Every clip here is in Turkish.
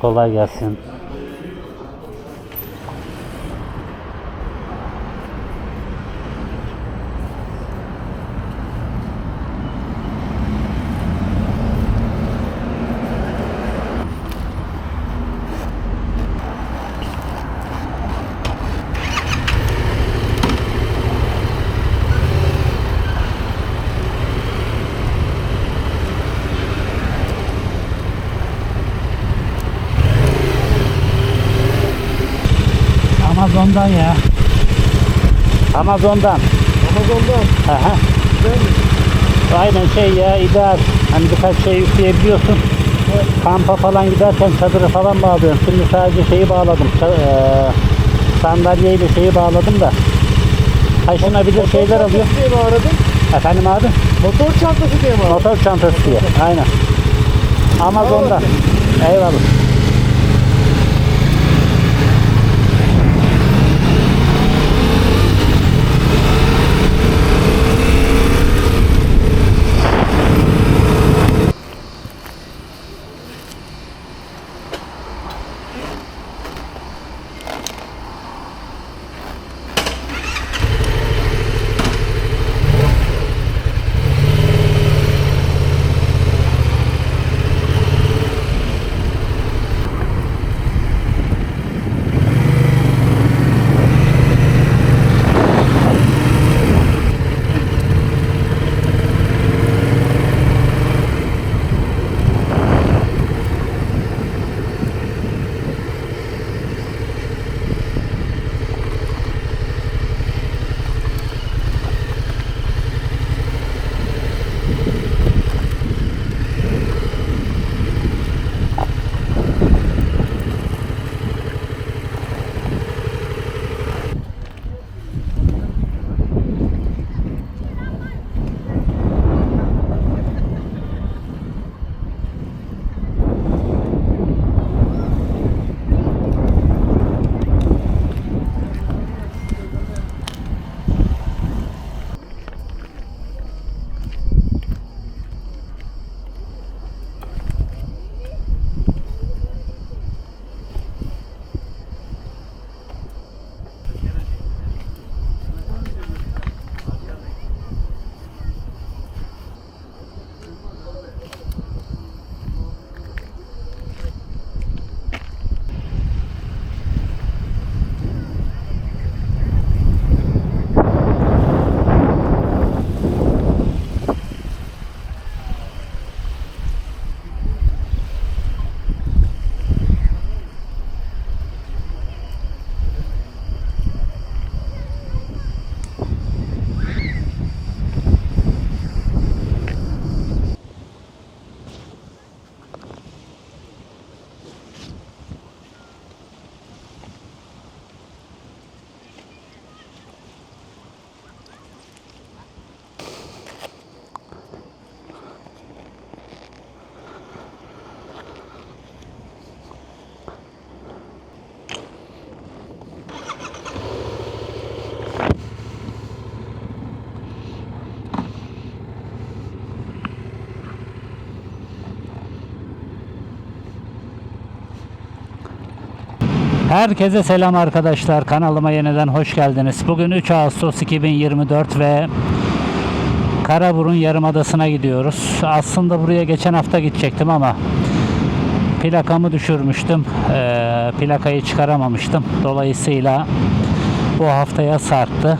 Kolay gelsin. Amazon'dan ya. Amazon'dan. Amazon'dan. Aha. Güzel? Aynen şey ya ideal. Hani birkaç şey yükleyebiliyorsun. Kampa falan giderken çadırı falan bağlıyorsun. Şimdi sadece şeyi bağladım. Eee, sandalyeyle şeyi bağladım da. Taşınabilir şeyler alıyor. Motor çantası diye mi aradın? Efendim abi? Motor çantası diye mi aradın? Motor çantası diye. Aynen. Amazon'dan. Eyvallah. Herkese selam arkadaşlar. Kanalıma yeniden hoş geldiniz. Bugün 3 Ağustos 2024 ve Karaburun Yarımadası'na gidiyoruz. Aslında buraya geçen hafta gidecektim ama plakamı düşürmüştüm. Ee, plakayı çıkaramamıştım. Dolayısıyla bu haftaya sarktı.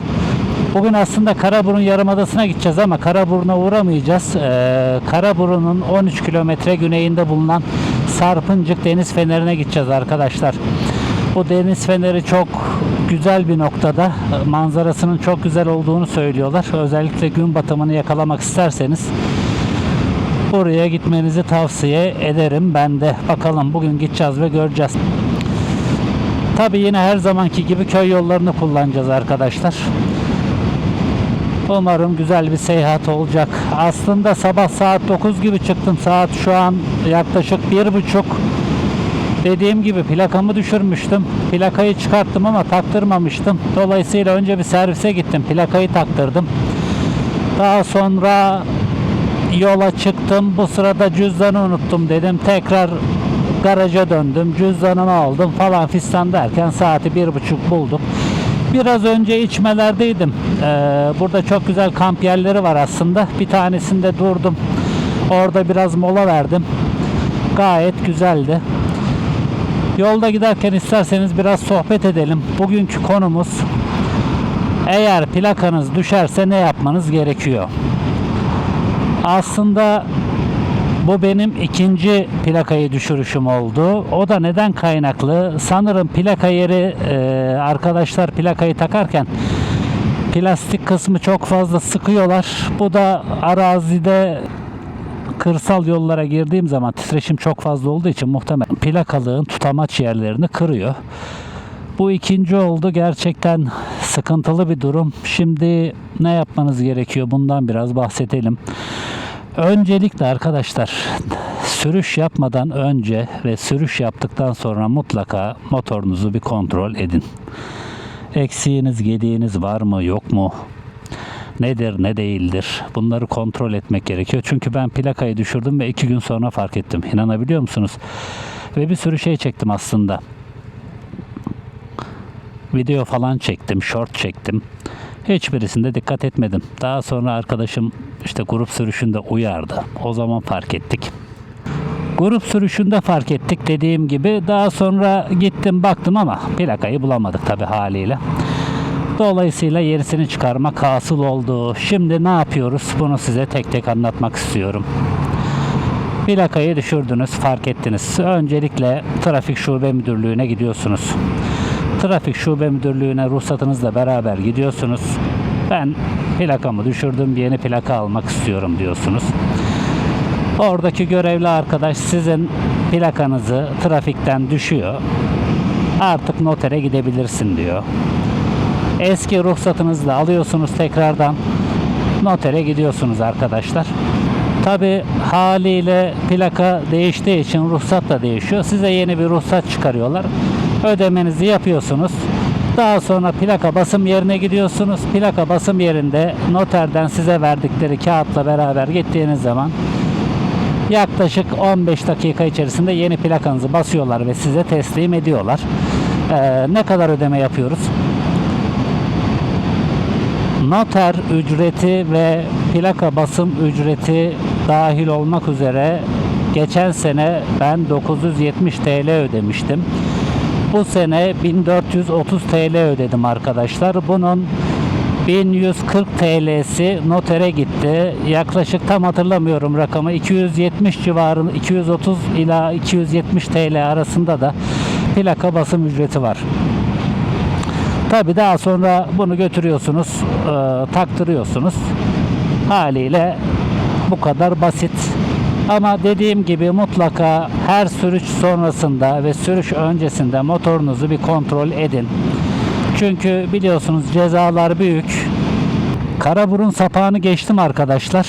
Bugün aslında Karaburun Yarımadası'na gideceğiz ama Karaburun'a uğramayacağız. Ee, Karaburun'un 13 kilometre güneyinde bulunan Sarpıncık Deniz Feneri'ne gideceğiz arkadaşlar. Bu deniz feneri çok güzel bir noktada. Manzarasının çok güzel olduğunu söylüyorlar. Özellikle gün batımını yakalamak isterseniz Oraya gitmenizi tavsiye ederim ben de. Bakalım bugün gideceğiz ve göreceğiz. Tabi yine her zamanki gibi köy yollarını kullanacağız arkadaşlar. Umarım güzel bir seyahat olacak. Aslında sabah saat 9 gibi çıktım. Saat şu an yaklaşık bir buçuk. Dediğim gibi plakamı düşürmüştüm. Plakayı çıkarttım ama taktırmamıştım. Dolayısıyla önce bir servise gittim. Plakayı taktırdım. Daha sonra yola çıktım. Bu sırada cüzdanı unuttum dedim. Tekrar garaja döndüm. Cüzdanımı aldım falan fistan derken saati bir buçuk bulduk. Biraz önce içmelerdeydim. Ee, burada çok güzel kamp yerleri var aslında. Bir tanesinde durdum. Orada biraz mola verdim. Gayet güzeldi. Yolda giderken isterseniz biraz sohbet edelim. Bugünkü konumuz eğer plakanız düşerse ne yapmanız gerekiyor? Aslında bu benim ikinci plakayı düşürüşüm oldu. O da neden kaynaklı? Sanırım plaka yeri e, arkadaşlar plakayı takarken plastik kısmı çok fazla sıkıyorlar. Bu da arazide kırsal yollara girdiğim zaman titreşim çok fazla olduğu için muhtemelen plakalığın tutamaç yerlerini kırıyor. Bu ikinci oldu. Gerçekten sıkıntılı bir durum. Şimdi ne yapmanız gerekiyor? Bundan biraz bahsedelim. Öncelikle arkadaşlar sürüş yapmadan önce ve sürüş yaptıktan sonra mutlaka motorunuzu bir kontrol edin. Eksiğiniz, gediğiniz var mı, yok mu? Nedir, ne değildir? Bunları kontrol etmek gerekiyor. Çünkü ben plakayı düşürdüm ve iki gün sonra fark ettim. İnanabiliyor musunuz? Ve bir sürü şey çektim aslında video falan çektim, short çektim. Hiçbirisinde dikkat etmedim. Daha sonra arkadaşım işte grup sürüşünde uyardı. O zaman fark ettik. Grup sürüşünde fark ettik dediğim gibi. Daha sonra gittim baktım ama plakayı bulamadık tabi haliyle. Dolayısıyla yerisini çıkarmak hasıl oldu. Şimdi ne yapıyoruz? Bunu size tek tek anlatmak istiyorum. Plakayı düşürdünüz, fark ettiniz. Öncelikle trafik şube müdürlüğüne gidiyorsunuz. Trafik şube müdürlüğüne ruhsatınızla beraber gidiyorsunuz. Ben plakamı düşürdüm, yeni plaka almak istiyorum diyorsunuz. Oradaki görevli arkadaş sizin plakanızı trafikten düşüyor. Artık notere gidebilirsin diyor. Eski ruhsatınızla alıyorsunuz tekrardan. Notere gidiyorsunuz arkadaşlar. Tabi haliyle plaka değiştiği için ruhsat da değişiyor. Size yeni bir ruhsat çıkarıyorlar. Ödemenizi yapıyorsunuz. Daha sonra plaka basım yerine gidiyorsunuz. Plaka basım yerinde noterden size verdikleri kağıtla beraber gittiğiniz zaman yaklaşık 15 dakika içerisinde yeni plakanızı basıyorlar ve size teslim ediyorlar. Ee, ne kadar ödeme yapıyoruz? Noter ücreti ve plaka basım ücreti dahil olmak üzere geçen sene ben 970 TL ödemiştim. Bu sene 1430 TL ödedim arkadaşlar. Bunun 1140 TL'si notere gitti. Yaklaşık tam hatırlamıyorum rakamı. 270 civarında 230 ila 270 TL arasında da plaka basım ücreti var. Tabi daha sonra bunu götürüyorsunuz, e, taktırıyorsunuz. Haliyle bu kadar basit. Ama dediğim gibi mutlaka her sürüş sonrasında ve sürüş öncesinde motorunuzu bir kontrol edin. Çünkü biliyorsunuz cezalar büyük. Karaburun sapağını geçtim arkadaşlar.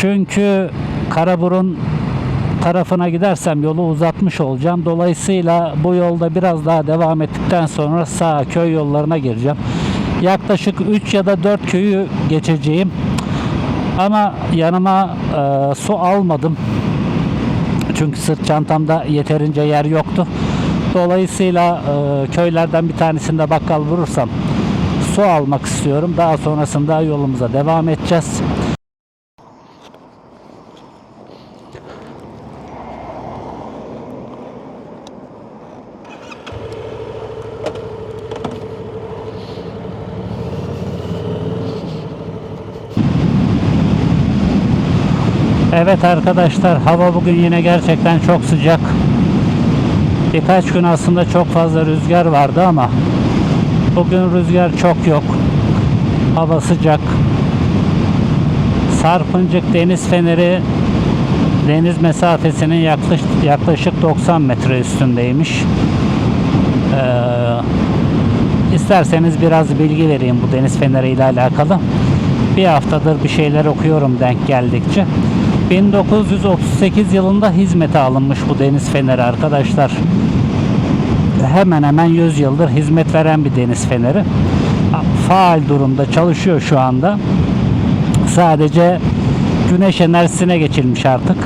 Çünkü Karaburun tarafına gidersem yolu uzatmış olacağım. Dolayısıyla bu yolda biraz daha devam ettikten sonra sağ köy yollarına gireceğim. Yaklaşık 3 ya da 4 köyü geçeceğim. Ama yanıma e, su almadım. Çünkü sırt çantamda yeterince yer yoktu. Dolayısıyla e, köylerden bir tanesinde bakkal vurursam su almak istiyorum. Daha sonrasında yolumuza devam edeceğiz. Evet arkadaşlar hava bugün yine gerçekten çok sıcak. Birkaç gün aslında çok fazla rüzgar vardı ama bugün rüzgar çok yok. Hava sıcak. Sarpıncık Deniz Feneri deniz mesafesinin yaklaşık, yaklaşık 90 metre üstündeymiş. Ee, isterseniz biraz bilgi vereyim bu deniz feneri ile alakalı. Bir haftadır bir şeyler okuyorum denk geldikçe. 1938 yılında hizmete alınmış bu deniz feneri arkadaşlar. Hemen hemen 100 yıldır hizmet veren bir deniz feneri. Faal durumda çalışıyor şu anda. Sadece güneş enerjisine geçilmiş artık.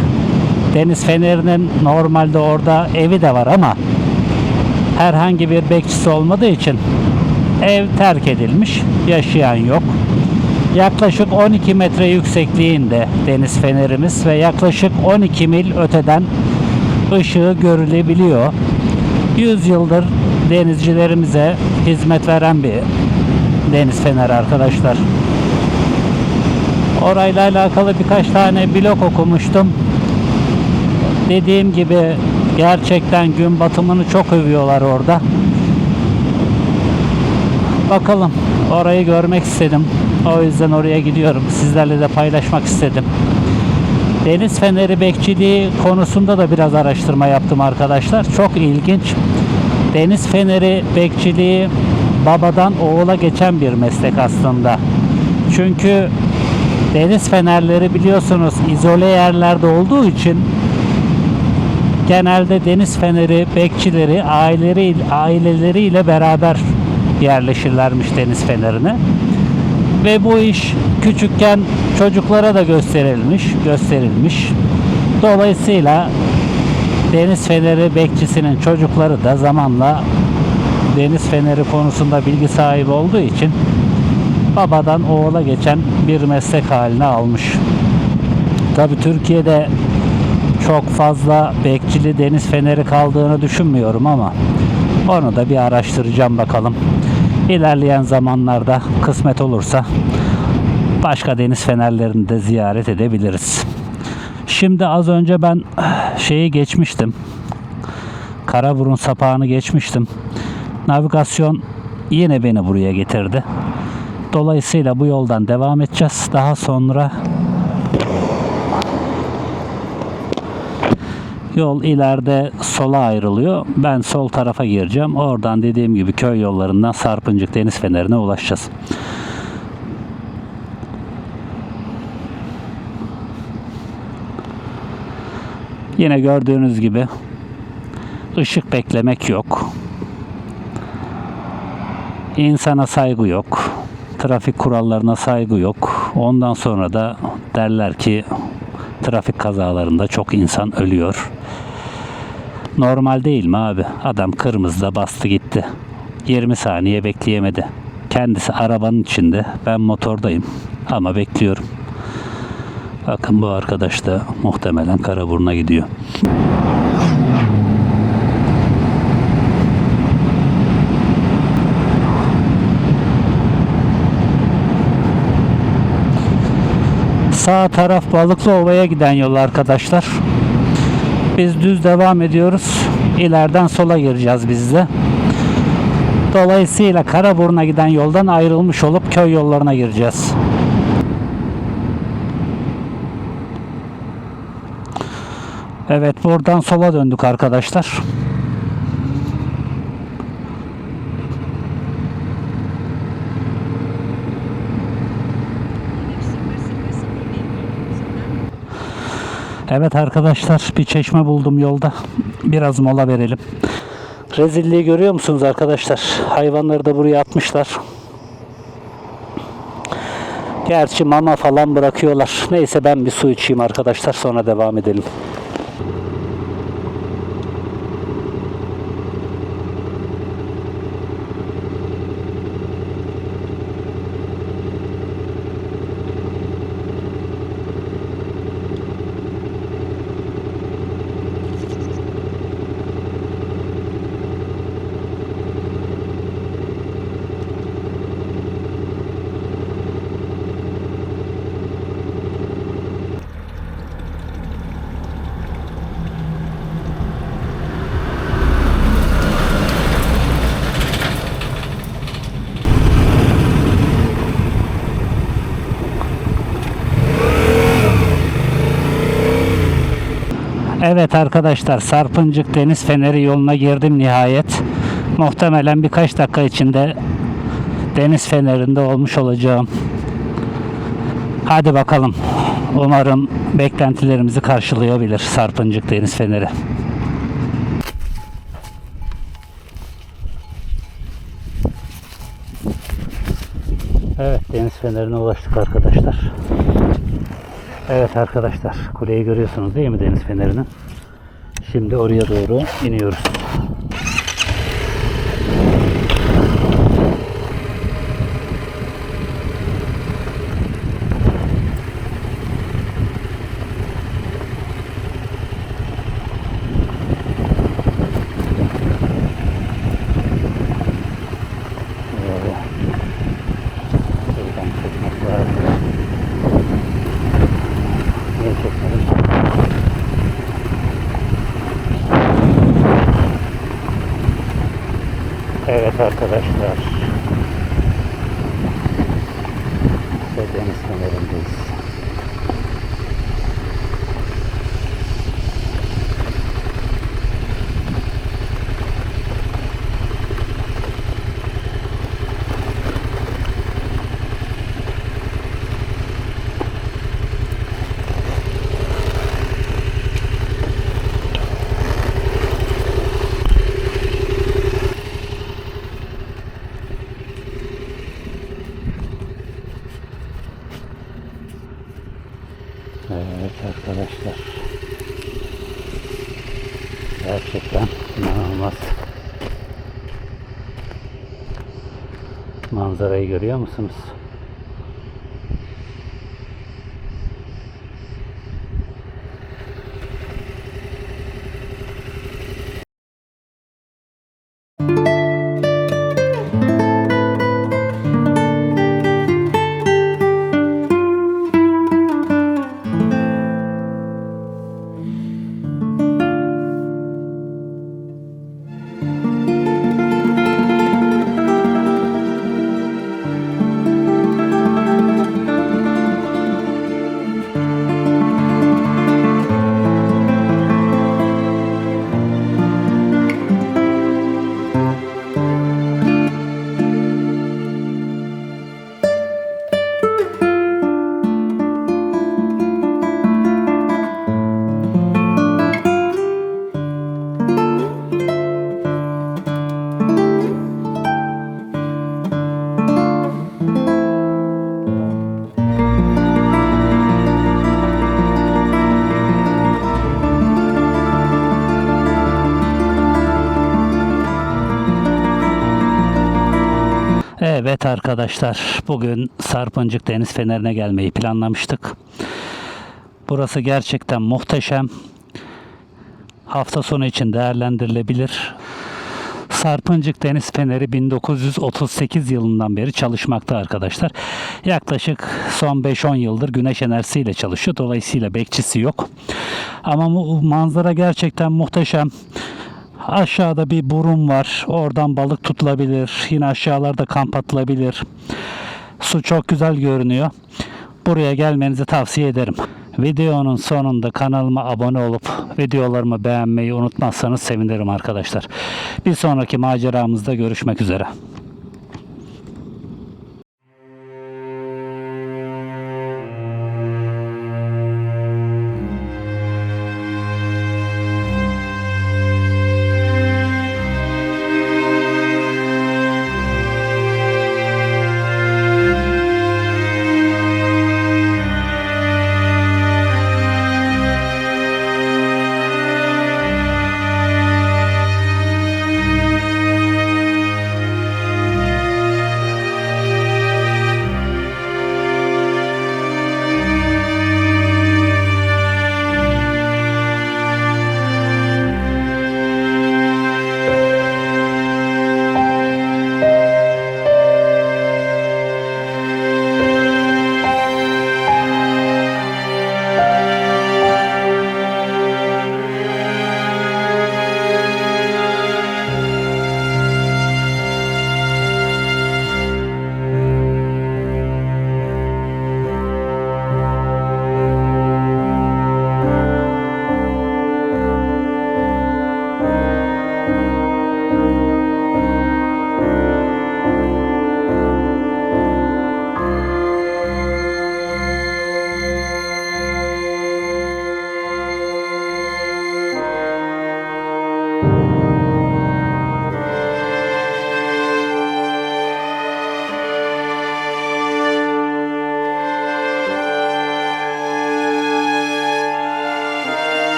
Deniz fenerinin normalde orada evi de var ama herhangi bir bekçisi olmadığı için ev terk edilmiş. Yaşayan yok. Yaklaşık 12 metre yüksekliğinde deniz fenerimiz ve yaklaşık 12 mil öteden ışığı görülebiliyor. 100 yıldır denizcilerimize hizmet veren bir deniz feneri arkadaşlar. Orayla alakalı birkaç tane blog okumuştum. Dediğim gibi gerçekten gün batımını çok övüyorlar orada. Bakalım orayı görmek istedim. O yüzden oraya gidiyorum. Sizlerle de paylaşmak istedim. Deniz feneri bekçiliği konusunda da biraz araştırma yaptım arkadaşlar. Çok ilginç. Deniz feneri bekçiliği babadan oğula geçen bir meslek aslında. Çünkü deniz fenerleri biliyorsunuz izole yerlerde olduğu için genelde deniz feneri bekçileri aileleri aileleriyle beraber yerleşirlermiş deniz fenerine. Ve bu iş küçükken çocuklara da gösterilmiş, gösterilmiş. Dolayısıyla deniz feneri bekçisinin çocukları da zamanla deniz feneri konusunda bilgi sahibi olduğu için babadan oğula geçen bir meslek haline almış. Tabi Türkiye'de çok fazla bekçili deniz feneri kaldığını düşünmüyorum ama onu da bir araştıracağım bakalım. İlerleyen zamanlarda kısmet olursa başka deniz fenerlerini de ziyaret edebiliriz. Şimdi az önce ben şeyi geçmiştim. Karaburun sapağını geçmiştim. Navigasyon yine beni buraya getirdi. Dolayısıyla bu yoldan devam edeceğiz. Daha sonra Yol ileride sola ayrılıyor. Ben sol tarafa gireceğim. Oradan dediğim gibi köy yollarından Sarpıncık Deniz Feneri'ne ulaşacağız. Yine gördüğünüz gibi ışık beklemek yok. İnsana saygı yok. Trafik kurallarına saygı yok. Ondan sonra da derler ki trafik kazalarında çok insan ölüyor. Normal değil mi abi? Adam kırmızıda bastı gitti. 20 saniye bekleyemedi. Kendisi arabanın içinde. Ben motordayım. Ama bekliyorum. Bakın bu arkadaş da muhtemelen Karaburun'a gidiyor. Sağ taraf Balıklı Ova'ya giden yol arkadaşlar. Biz düz devam ediyoruz. İleriden sola gireceğiz biz de. Dolayısıyla Karaburun'a giden yoldan ayrılmış olup köy yollarına gireceğiz. Evet buradan sola döndük arkadaşlar. Evet arkadaşlar bir çeşme buldum yolda. Biraz mola verelim. Rezilliği görüyor musunuz arkadaşlar? Hayvanları da buraya atmışlar. Gerçi mama falan bırakıyorlar. Neyse ben bir su içeyim arkadaşlar sonra devam edelim. Evet arkadaşlar Sarpıncık Deniz Feneri yoluna girdim nihayet. Muhtemelen birkaç dakika içinde deniz fenerinde olmuş olacağım. Hadi bakalım. Umarım beklentilerimizi karşılayabilir Sarpıncık Deniz Feneri. Evet deniz fenerine ulaştık arkadaşlar. Evet arkadaşlar kuleyi görüyorsunuz değil mi deniz fenerinin? Şimdi oraya doğru iniyoruz. Böyle. Buradan çekmek lazım. Niye çekmedim? Evet arkadaşlar. Ve deniz kenarındayız. Evet arkadaşlar. Gerçekten inanılmaz. Manzarayı görüyor musunuz? Evet arkadaşlar bugün Sarpıncık Deniz Feneri'ne gelmeyi planlamıştık. Burası gerçekten muhteşem. Hafta sonu için değerlendirilebilir. Sarpıncık Deniz Feneri 1938 yılından beri çalışmakta arkadaşlar. Yaklaşık son 5-10 yıldır güneş enerjisiyle çalışıyor. Dolayısıyla bekçisi yok. Ama bu manzara gerçekten muhteşem. Aşağıda bir burun var. Oradan balık tutulabilir. Yine aşağılarda kamp atılabilir. Su çok güzel görünüyor. Buraya gelmenizi tavsiye ederim. Videonun sonunda kanalıma abone olup videolarımı beğenmeyi unutmazsanız sevinirim arkadaşlar. Bir sonraki maceramızda görüşmek üzere.